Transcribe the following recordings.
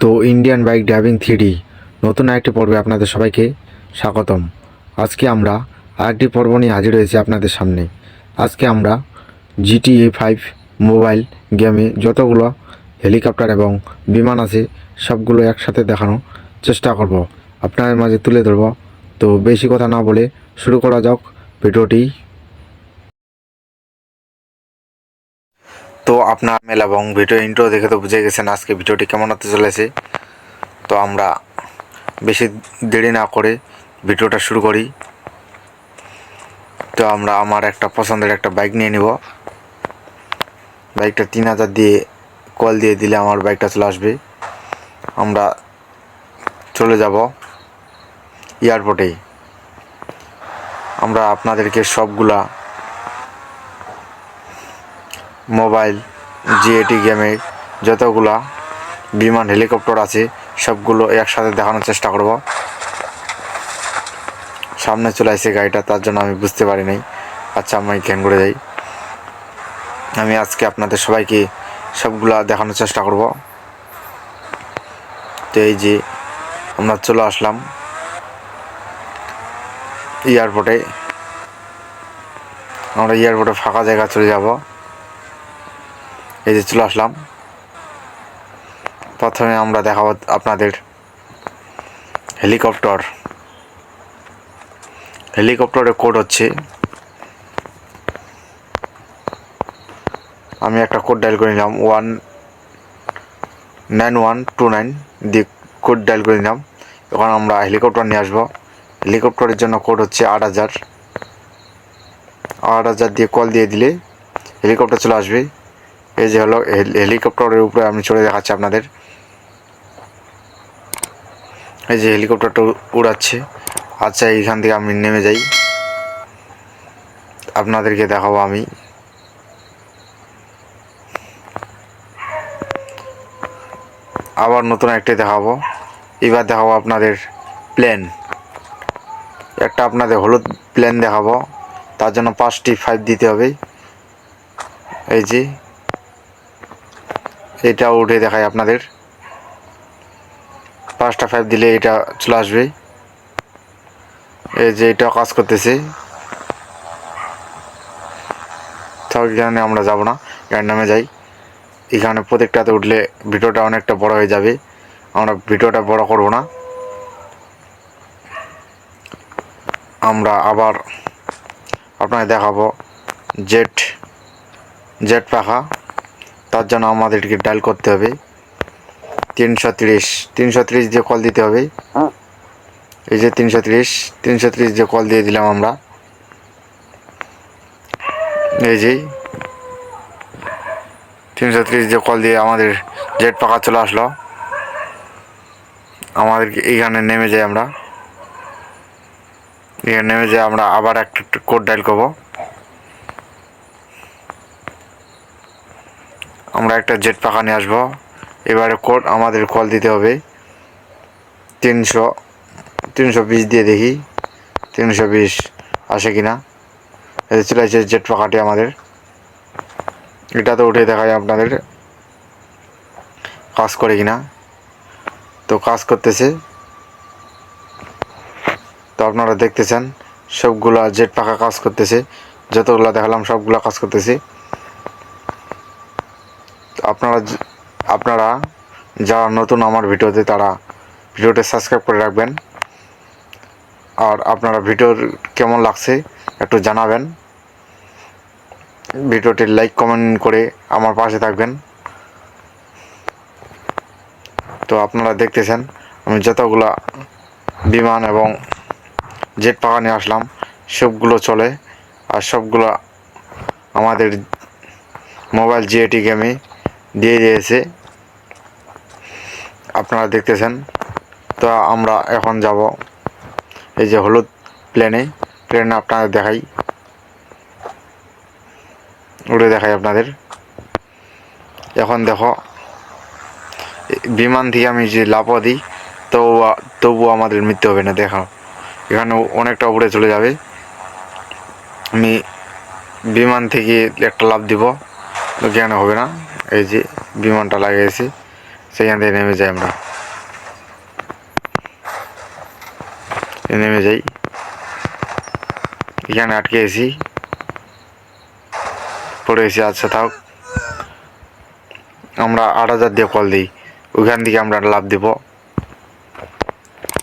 তো Indian bike driving three D নতুন একটি পর্বে আপনাদের সবাইকে স্বাগতম। আজকে আমরা আরেকটি পর্ব নিয়ে হাজির হয়েছি আপনাদের সামনে। আজকে আমরা জিটিএ ফাইভ মোবাইল গেমে যতগুলো হেলিকপ্টার এবং বিমান আছে, সবগুলো একসাথে দেখানোর চেষ্টা করব। আপনাদের মাঝে তুলে ধরব। তো বেশি কথা না বলে শুরু করা যাক। ভিডিওটি তো আপনার মেল এবং ভিডিও ইন্ট্রো দেখে তো বুঝে গেছেন আজকে ভিডিওটি কেমন হতে চলেছে। তো আমরা বেশি দেরি না করে ভিডিওটা শুরু করি। তো আমরা আমার একটা পছন্দের একটা বাইক নিয়ে নিব। বাইকটা তিন হাজার দিয়ে কল দিয়ে দিলে আমার বাইকটা চলে আসবে। আমরা চলে যাব এয়ারপোর্টেই আমরা আপনাদেরকে সবগুলা মোবাইল জিএটি গেমে যতগুলা বিমান, হেলিকপ্টার আছে, সবগুলো একসাথে দেখানোর চেষ্টা করব। সামনে চলে আসছে গাড়িটা, তার জন্য আমি বুঝতে পারি নাই। আচ্ছা আমি জ্ঞান করে যাই। আমি আজকে আপনাদের সবাইকে সবগুলা দেখানোর চেষ্টা করব। তো এই যে আমরা চলে আসলাম এয়ারপোর্টে আমরা এয়ারপোর্টে ফাঁকা জায়গা চলে যাব। এই যে চলে আসলাম। প্রথমে আমরা দেখাবো আপনাদের হেলিকপ্টার। হেলিকপ্টারের কোড হচ্ছে, আমি একটা কোড ডায়াল করে নিলাম one nine one two nine দিয়ে কোড ডায়াল করে নিলাম। এখন আমরা হেলিকপ্টার নিয়ে আসব। হেলিকপ্টারের জন্য কোড হচ্ছে আট হাজার। আট হাজার দিয়ে কল দিয়ে দিলে হেলিকপ্টার চলে আসবে। এই যে হলো হেলিকপ্টারের উপরে আমি চড়ে দেখাচ্ছি আপনাদের। এই যে হেলিকপ্টারটা উড়াচ্ছে। আচ্ছা এইখান থেকে আমি নেমে যাই। আপনাদেরকে দেখাবো আমি। আবার নতুন একটি দেখাবো। এবার দেখাবো আপনাদের প্লেন একটা আপনাদের হলুদ প্লেন দেখাবো। তার জন্য পাঁচটি ফাইভ দিতে হবে। এই যে এটা উঠে দেখায় আপনাদের। পাঁচটা ফাইভ দিলে এটা চলে আসবে। এই যে এটা কাজ করতেছে। তো এখানে আমরা যাব না গাড়ির নামে যাই। এখানে প্রত্যেকটাতে উঠলে ভিডিওটা অনেকটা বড় হয়ে যাবে। আমরা ভিডিওটা বড় করব না। আমরা আবার আপনাকে দেখাবো জেট জেট পাখা। তার জন্য আমাদেরকে ডায়াল করতে হবে। তিনশো তিরিশ তিনশো তিরিশ দিয়ে কল দিতে হবে। এই যে তিনশো তিরিশ তিনশো তিরিশ দিয়ে কল দিয়ে দিলাম আমরা। এই যে তিনশো তিরিশ দিয়ে কল দিয়ে আমাদের জেট পাখা চলে আসলো। আমাদেরকে এইখানে নেমে যাই আমরা। এখানে নেমে যাই আমরা আবার একটা কোড ডায়াল করব। আমরা একটা জেট পাখা নিয়ে আসব। এবারে কোড আমাদের কল দিতে হবে। তিনশো তিনশো বিশ দিয়ে দেখি, তিনশো বিশ আসে কি না চলে আসছে জেট পাখাটি আমাদের। এটা তো উঠে দেখায় আপনাদের কাজ করে কি না তো কাজ করতেছে। তো আপনারা দেখতেছেন, সবগুলা জেট পাখা কাজ করতেছে। যতগুলো দেখালাম, সবগুলা কাজ করতেছে। আপনারা আপনারা যারা নতুন আমার ভিডিওতে তারা ভিডিওটা সাবস্ক্রাইব করে রাখবেন। আর আপনারা ভিডিওর কেমন লাগছে একটু জানাবেন। ভিডিওটি লাইক, কমেন্ট করে আমার পাশে থাকবেন। তো আপনারা দেখতেছেন, আমি যতগুলা বিমান এবং জেট পাখা নিয়ে আসলাম, সবগুলো চলে। আর সবগুলো আমাদের মোবাইল জিএটি গেমে দিয়ে দিয়েছে। আপনারা দেখতেছেন। তো আমরা এখন যাব এই যে হলুদ প্লেনে প্লেনে আপনাদের দেখাই। উড়ে দেখাই আপনাদের। এখন দেখো, বিমান থেকে আমি যে লাফা দিই তো তবুও আমাদের মৃত্যু হবে না দেখো এখানে অনেকটা উপরে চলে যাবে। আমি বিমান থেকে একটা লাভ দিব। জ্ঞান হবে না? এই যে বিমানটা লাগিয়েছি সেখান থেকে নেমে যাই আমরা। নেমে যাই। এখানে আটকে গেছি পড়ে এসি আচ্ছা থাক। আমরা আট হাজার দিয়ে কল দিই। ওইখান থেকে আমরা লাভ দিব।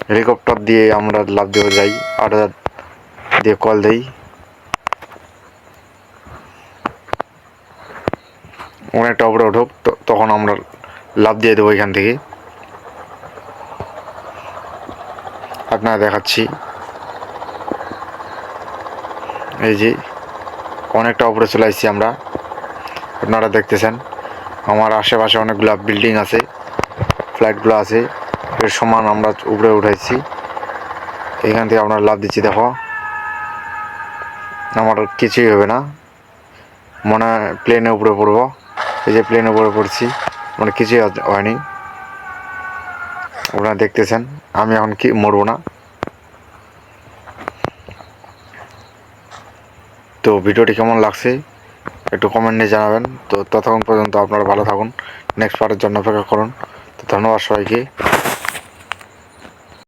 হেলিকপ্টার দিয়ে আমরা লাভ দেবো যাই। আট হাজার দিয়ে কল দিই। অনেকটা উপরে উঠুক তখন আমরা লাভ দিয়ে দেবো এখান থেকে। আপনারা দেখাচ্ছি। এই যে, অনেকটা উপরে চলে আসছি আমরা। আপনারা দেখতেছেন, আমার আশেপাশে অনেকগুলো বিল্ডিং আছে ফ্ল্যাটগুলো আছে, এর সমান আমরা উপরে উঠাইছি। এখান থেকে আমরা লাভ দিচ্ছি, দেখো। আমার কিছুই হবে না। মনে প্লেনে উপরে পড়ব। এই যে প্লেনের উপরে পড়ছি মানে কিছুই হয়নি। আপনারা দেখতেছেন, আমি এখন কি মরবো না। তো ভিডিওটি কেমন লাগছে, একটু কমেন্ট নিয়ে জানাবেন। তো ততক্ষণ পর্যন্ত আপনারা ভালো থাকুন নেক্সট পার্টের জন্য অপেক্ষা করুন। তো ধন্যবাদ সবাইকে।